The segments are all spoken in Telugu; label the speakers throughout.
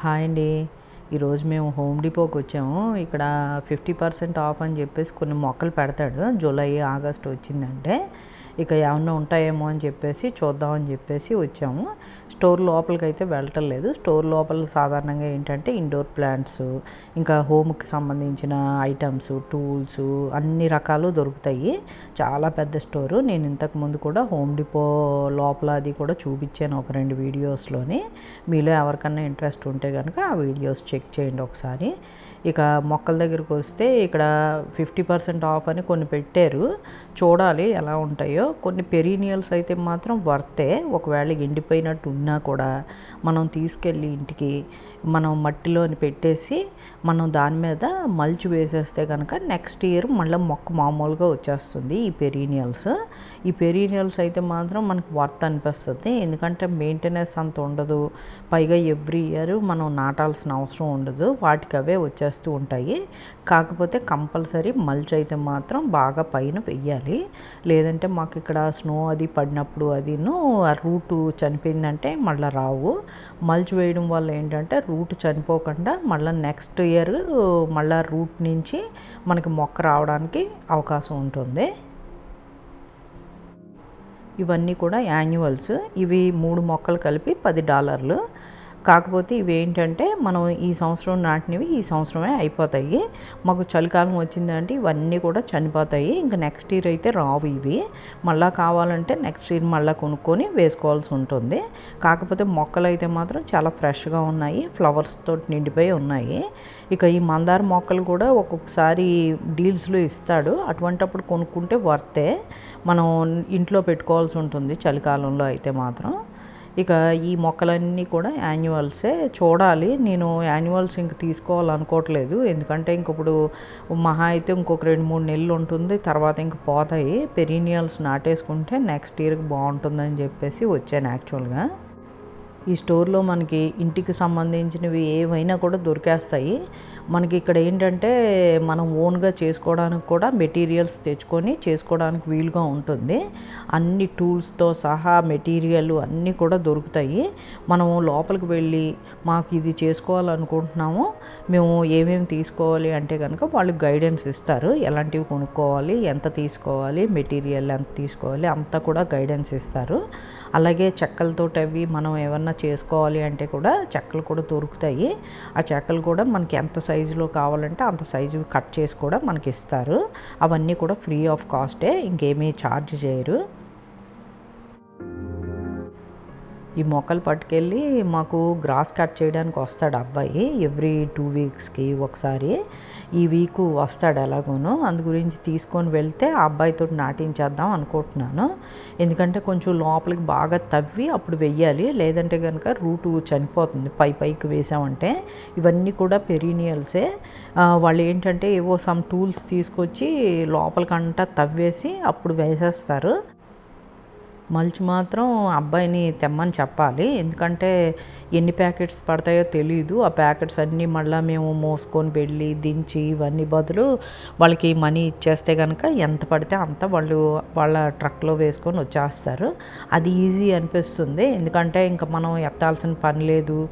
Speaker 1: హాయ్ అండి. ఈరోజు మేము హోమ్ డిపోకి వచ్చాము. ఇక్కడ ఫిఫ్టీ పర్సెంట్ ఆఫ్ అని చెప్పేసి కొన్ని మొక్కలు పెడతాడు. జూలై ఆగస్ట్ వచ్చిందంటే. ఇక ఏమన్నా ఉంటాయేమో అని చెప్పేసి చూద్దామని చెప్పేసి వచ్చాము. స్టోర్ లోపలికి అయితే వెళ్ళటం లేదు. స్టోర్ లోపల సాధారణంగా ఏంటంటే ఇండోర్ ప్లాంట్స్ ఇంకా హోమ్కి సంబంధించిన ఐటమ్స్ టూల్స్ అన్ని రకాలు దొరుకుతాయి. చాలా పెద్ద స్టోరు. నేను ఇంతకు ముందు కూడా హోమ్ డిపో లోపల అది కూడా చూపించాను ఒక రెండు వీడియోస్లోని. మీలో ఎవరికన్నా ఇంట్రెస్ట్ ఉంటే కనుక ఆ వీడియోస్ చెక్ చేయండి ఒకసారి. ఇక మొక్కల దగ్గరికి వస్తే ఇక్కడ ఫిఫ్టీ పర్సెంట్ ఆఫ్ అని కొన్ని పెట్టారు. చూడాలి ఎలా ఉంటాయో. కొన్ని పెరీనియల్స్ అయితే మాత్రం వర్తే ఒకవేళ ఎండిపోయినట్టు ఉన్నా కూడా మనం తీసుకెళ్ళి ఇంటికి మనం మట్టిలోని పెట్టేసి మనం దాని మీద మల్చి వేసేస్తే కనుక నెక్స్ట్ ఇయర్ మళ్ళీ మొక్క మామూలుగా వచ్చేస్తుంది ఈ పెరీనియల్స్ ఈ పెరీనియల్స్ అయితే మాత్రం మనకు వర్త్ అనిపిస్తుంది. ఎందుకంటే మెయింటెనెన్స్ అంత ఉండదు. పైగా ఎవ్రీ ఇయర్ మనం నాటాల్సిన అవసరం ఉండదు. వాటికి అవే వచ్చేస్తూ ఉంటాయి. కాకపోతే కంపల్సరీ మల్చ్ అయితే మాత్రం బాగా పైన వెయ్యాలి. లేదంటే మాకు ఇక్కడ స్నో అది పడినప్పుడు అదిను ఆ రూట్ చనిపోయిందంటే మళ్ళీ రావు. మల్చ్ వేయడం వల్ల ఏంటంటే రూట్ చనిపోకుండా మళ్ళీ నెక్స్ట్ ఇయర్ మళ్ళీ రూట్ నుంచి మనకి మొక్క రావడానికి అవకాశం ఉంటుంది. ఇవన్నీ కూడా యాన్యువల్స్. ఇవి మూడు మొక్కలు కలిపి పది డాలర్లు. కాకపోతే ఇవి ఏంటంటే మనం ఈ సంవత్సరం నాటినవి ఈ సంవత్సరమే అయిపోతాయి. మాకు చలికాలం వచ్చిందంటే ఇవన్నీ కూడా చనిపోతాయి. ఇంకా నెక్స్ట్ ఇయర్ అయితే రావు ఇవి. మళ్ళీ కావాలంటే నెక్స్ట్ ఇయర్ మళ్ళీ కొనుక్కొని వేసుకోవాల్సి ఉంటుంది. కాకపోతే మొక్కలు అయితే మాత్రం చాలా ఫ్రెష్గా ఉన్నాయి. ఫ్లవర్స్ తోటి నిండిపోయి ఉన్నాయి. ఇక ఈ మందార మొక్కలు కూడా ఒక్కొక్కసారి డీల్స్లో ఇస్తాడు. అటువంటప్పుడు కొనుక్కుంటే వర్తే మనం ఇంట్లో పెట్టుకోవాల్సి ఉంటుంది చలికాలంలో అయితే మాత్రం. ఇక ఈ మొక్కలన్నీ కూడా యాన్యువల్సే చూడాలి. నేను యాన్యువల్స్ ఇంక తీసుకోవాలనుకోవట్లేదు. ఎందుకంటే ఇంక ఇప్పుడు మహా అయితే ఇంకొక రెండు మూడు నెలలు ఉంటుంది. తర్వాత ఇంక పోతాయి. పెరీనియల్స్ నాటేసుకుంటే నెక్స్ట్ ఇయర్కి బాగుంటుందని చెప్పేసి వచ్చాను యాక్చువల్గా. ఈ స్టోర్లో మనకి ఇంటికి సంబంధించినవి ఏవైనా కూడా దొరికేస్తాయి. మనకి ఇక్కడ ఏంటంటే మనం ఓన్గా చేసుకోవడానికి కూడా మెటీరియల్స్ తెచ్చుకొని చేసుకోవడానికి వీలుగా ఉంటుంది. అన్ని టూల్స్తో సహా మెటీరియల్ అన్నీ కూడా దొరుకుతాయి. మనం లోపలికి వెళ్ళి మాకు ఇది చేసుకోవాలనుకుంటున్నాము మేము ఏమేమి తీసుకోవాలి అంటే కనుక వాళ్ళు గైడెన్స్ ఇస్తారు. ఎలాంటివి కొనుక్కోవాలి ఎంత తీసుకోవాలి మెటీరియల్ ఎంత తీసుకోవాలి అంతా కూడా గైడెన్స్ ఇస్తారు. అలాగే చెక్కలతో అవి మనం ఏమన్నా చేసుకోవాలి అంటే కూడా చెక్కలు కూడా దొరుకుతాయి. ఆ చెక్కలు కూడా మనకి ఎంత సైజులో కావాలంటే అంత సైజు కట్ చేసి కూడా మనకి ఇస్తారు. అవన్నీ కూడా ఫ్రీ ఆఫ్ కాస్టే ఇంకేమీ ఛార్జ్ చేయరు. ఈ మొక్కలు పట్టుకెళ్ళి మాకు గ్రాస్ కట్ చేయడానికి వస్తాడు అబ్బాయి. ఎవ్రీ టూ వీక్స్కి ఒకసారి ఈ వీక్ వస్తాడు ఎలాగోనో. అందు గురించి తీసుకొని వెళ్తే ఆ అబ్బాయితో నాటించేద్దాం అనుకుంటున్నాను. ఎందుకంటే కొంచెం లోపలికి బాగా తవ్వి అప్పుడు వెయ్యాలి. లేదంటే కనుక రూటు చనిపోతుంది. పై పైకి వేసామంటే ఇవన్నీ కూడా పెరీనియల్సే. వాళ్ళు ఏంటంటే ఏవో సమ్ టూల్స్ తీసుకొచ్చి లోపలికంటా తవ్వేసి అప్పుడు వేసేస్తారు. మల్చి మాత్రం అబ్బాయిని తెమ్మని చెప్పాలి. ఎందుకంటే ఎన్ని ప్యాకెట్స్ పడతాయో తెలియదు ఆ ప్యాకెట్స్ అన్నీ మళ్ళీ మేము మోసుకొని వెళ్ళి దించి ఇవన్నీ బదులు వాళ్ళకి మనీ ఇచ్చేస్తే కనుక ఎంత పడితే అంత వాళ్ళు వాళ్ళ ట్రక్లో వేసుకొని వచ్చేస్తారు. అది ఈజీ అనిపిస్తుంది. ఎందుకంటే ఇంకా మనం ఎత్తాల్సిన పని లేదు.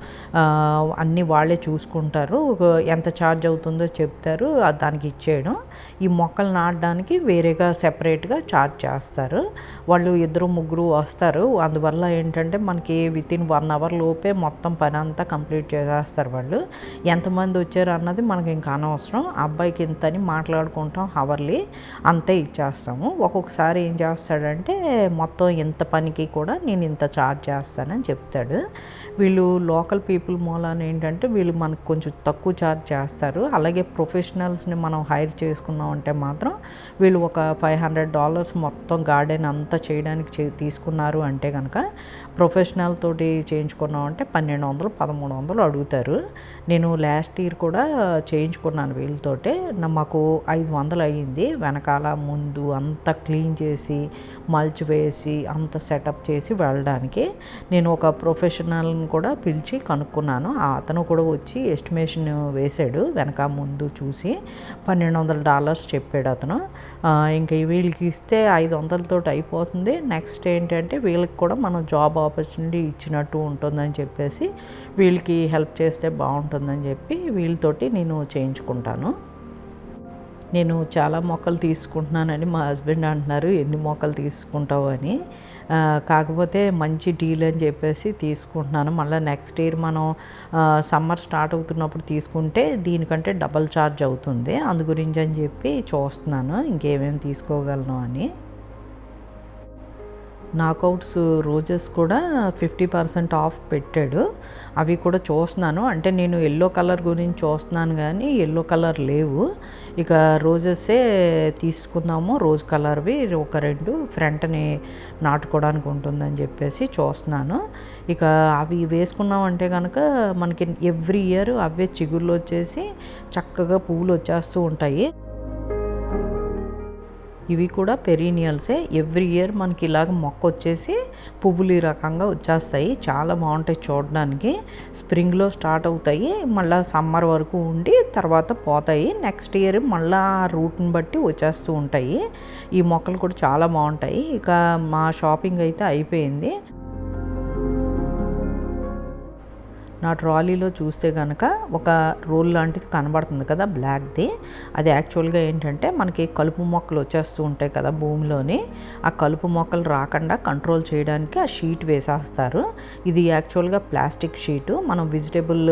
Speaker 1: అన్నీ వాళ్ళే చూసుకుంటారు. ఎంత ఛార్జ్ అవుతుందో చెప్తారు. దానికి ఇచ్చేయడం. ఈ మొక్కలు నాటడానికి వేరేగా సెపరేట్గా ఛార్జ్ చేస్తారు. వాళ్ళు ఇద్దరు ముగ్గురు వస్తారు. అందువల్ల ఏంటంటే మనకి విత్ ఇన్ వన్ అవర్ లోపే మొత్తం పని అంతా కంప్లీట్ చేసేస్తారు వాళ్ళు. ఎంతమంది వచ్చారు అన్నది మనకి ఇంకా అనవసరం. అబ్బాయికి ఇంతని మాట్లాడుకుంటాం హవర్లీ అంతే ఇచ్చేస్తాము. ఒక్కొక్కసారి ఏం చేస్తాడంటే మొత్తం ఇంత పనికి కూడా నేను ఇంత ఛార్జ్ చేస్తానని చెప్తాడు. వీళ్ళు లోకల్ పీపుల్ మూలాన ఏంటంటే వీళ్ళు మనకు కొంచెం తక్కువ చార్జ్ చేస్తారు. అలాగే ప్రొఫెషనల్స్ని మనం హైర్ చేసుకున్నామంటే మాత్రం వీళ్ళు ఒక ఫైవ్ హండ్రెడ్ డాలర్స్ మొత్తం గార్డెన్ అంతా చేయడానికి తీసుకున్నారు అంటే కనుక ప్రొఫెషనల్ తోటి చేయించుకున్నాం అంటే పన్నెండు వందలు పదమూడు వందలు అడుగుతారు. నేను లాస్ట్ ఇయర్ కూడా చేయించుకున్నాను వీళ్ళతోటే. మాకు ఐదు వందలు అయ్యింది వెనకాల ముందు అంతా క్లీన్ చేసి మల్చి వేసి అంత సెటప్ చేసి వెళ్ళడానికి నేను ఒక ప్రొఫెషనల్ని కూడా పిలిచి కనుక్కున్నాను. అతను కూడా వచ్చి ఎస్టిమేషన్ వేశాడు వెనక ముందు చూసి. పన్నెండు వందల డాలర్స్ చెప్పాడు అతను. ఇంకా వీళ్ళకి ఇస్తే ఐదు వందలతోటి అయిపోతుంది. నెక్స్ట్ ఏంటంటే వీళ్ళకి కూడా మనం జాబ్ ఆపర్చునిటీ ఇచ్చినట్టు ఉంటుందని చెప్పేసి వీళ్ళకి హెల్ప్ చేస్తే బాగుంటుందని చెప్పి వీళ్ళతోటి నేను చేయించుకుంటాను. నేను చాలా మొక్కలు తీసుకుంటున్నానని మా హస్బెండ్ అంటున్నారు ఎన్ని మొక్కలు తీసుకుంటావు అని. కాకపోతే మంచి డీల్ అని చెప్పేసి తీసుకుంటున్నాను. మళ్ళీ నెక్స్ట్ ఇయర్ మనం సమ్మర్ స్టార్ట్ అవుతున్నప్పుడు తీసుకుంటే దీనికంటే డబల్ ఛార్జ్ అవుతుంది. అందు గురించి అని చెప్పి చూస్తున్నాను ఇంకేమేమి తీసుకోగలను అని. నాకౌట్స్ రోజెస్ కూడా ఫిఫ్టీ పర్సెంట్ ఆఫ్ పెట్టాడు. అవి కూడా చూస్తున్నాను. అంటే నేను ఎల్లో కలర్ గురించి చూస్తున్నాను కానీ ఎల్లో కలర్ లేవు. ఇక రోజెసే తీసుకుందాము. రోజ్ కలర్వి ఒక రెండు ఫ్రంట్ని నాటుకోవడానికి ఉంటుందని చెప్పేసి చూస్తున్నాను. ఇక అవి వేసుకున్నామంటే కనుక మనకి ఎవ్రీ ఇయర్ అవే చిగుళ్ళు వచ్చేసి చక్కగా పువ్వులు వచ్చేస్తూ ఉంటాయి. ఇవి కూడా పెరీనియల్సే. ఎవ్రీ ఇయర్ మనకి ఇలాగ మొక్క వచ్చేసి పువ్వులు ఈ రకంగా వచ్చేస్తాయి. చాలా బాగుంటాయి చూడడానికి. స్ప్రింగ్లో స్టార్ట్ అవుతాయి. మళ్ళీ సమ్మర్ వరకు ఉండి తర్వాత పోతాయి. నెక్స్ట్ ఇయర్ మళ్ళీ రూట్ని బట్టి వచ్చేస్తూ ఉంటాయి. ఈ మొక్కలు కూడా చాలా బాగుంటాయి. ఇక మా షాపింగ్ అయితే అయిపోయింది. నా ట్రాలీలో చూస్తే కనుక ఒక రోల్ లాంటిది కనబడుతుంది కదా బ్లాక్ది. అది యాక్చువల్గా ఏంటంటే మనకి కలుపు మొక్కలు వచ్చేస్తూ ఉంటాయి కదా భూమిలోని. ఆ కలుపు మొక్కలు రాకుండా కంట్రోల్ చేయడానికి ఆ షీట్ వేసేస్తారు. ఇది యాక్చువల్గా ప్లాస్టిక్ షీటు. మనం వెజిటేబుల్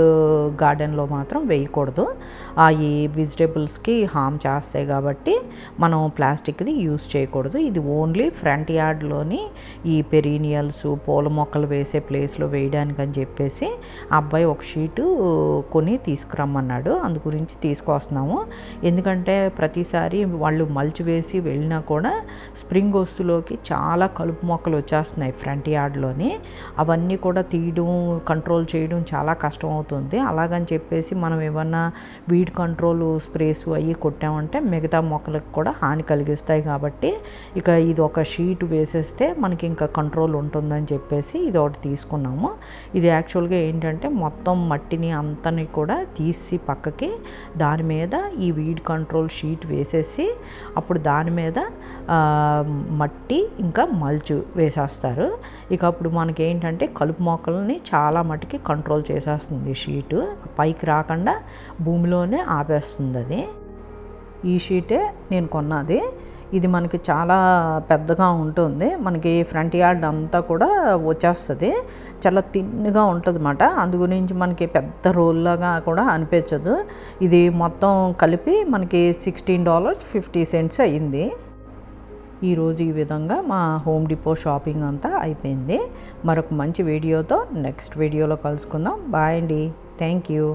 Speaker 1: గార్డెన్లో మాత్రం వేయకూడదు. ఆ ఈ వెజిటేబుల్స్కి హామ్ చేస్తాయి కాబట్టి మనం ప్లాస్టిక్ది యూస్ చేయకూడదు. ఇది ఓన్లీ ఫ్రంట్ యార్డ్లోని ఈ పెరీనియల్స్ పూల మొక్కలు వేసే ప్లేస్లో వేయడానికి అని చెప్పేసి ఆ అబ్బాయి ఒక షీటు కొని తీసుకురమ్మన్నాడు. అందు గురించి తీసుకొస్తున్నాము ఎందుకంటే ప్రతిసారి వాళ్ళు మల్చి వేసి వెళ్ళినా కూడా స్ప్రింగ్ వస్తులోకి చాలా కలుపు మొక్కలు వచ్చేస్తున్నాయి ఫ్రంట్ యార్డ్లోని. అవన్నీ కూడా తీయడం కంట్రోల్ చేయడం చాలా కష్టం అవుతుంది అలాగని చెప్పేసి మనం ఏమన్నా వీడ్ కంట్రోల్ స్ప్రేస్ అవి కొట్టామంటే మిగతా మొక్కలకు కూడా హాని కలిగిస్తాయి కాబట్టి ఇక ఇది ఒక షీట్ వేసేస్తే మనకి ఇంకా కంట్రోల్ ఉంటుందని చెప్పేసి ఇది ఒకటి తీసుకున్నాము. ఇది యాక్చువల్గా ఏంటంటే మొత్తం మట్టిని అంతని కూడా తీసి పక్కకి దాని మీద ఈ వీడ్ కంట్రోల్ షీట్ వేసేసి అప్పుడు దాని మీద మట్టి ఇంకా మల్చు వేసేస్తారు. ఇక అప్పుడు మనకి ఏంటంటే కలుపు మొక్కలని చాలా మట్టుకి కంట్రోల్ చేసేస్తుంది ఈ షీటు పైకి రాకుండా భూమిలోనే ఆపేస్తుంది అది. ఈ షీటే నేను కొన్నది. ఇది మనకి చాలా పెద్దగా ఉంటుంది. మనకి ఫ్రంట్ యార్డ్ అంతా కూడా వచ్చేస్తుంది. చాలా తిన్నుగా ఉంటుంది అన్నమాట అందు గురించి మనకి పెద్ద రోల్లాగా కూడా అనిపించదు. ఇది మొత్తం కలిపి మనకి సిక్స్టీన్ డాలర్స్ ఫిఫ్టీ సెంట్స్ అయ్యింది ఈరోజు ఈ విధంగా మా హోమ్ డిపో షాపింగ్ అంతా అయిపోయింది. మరొక మంచి వీడియోతో నెక్స్ట్ వీడియోలో కలుసుకుందాం. బాయ్ అండి. Thank you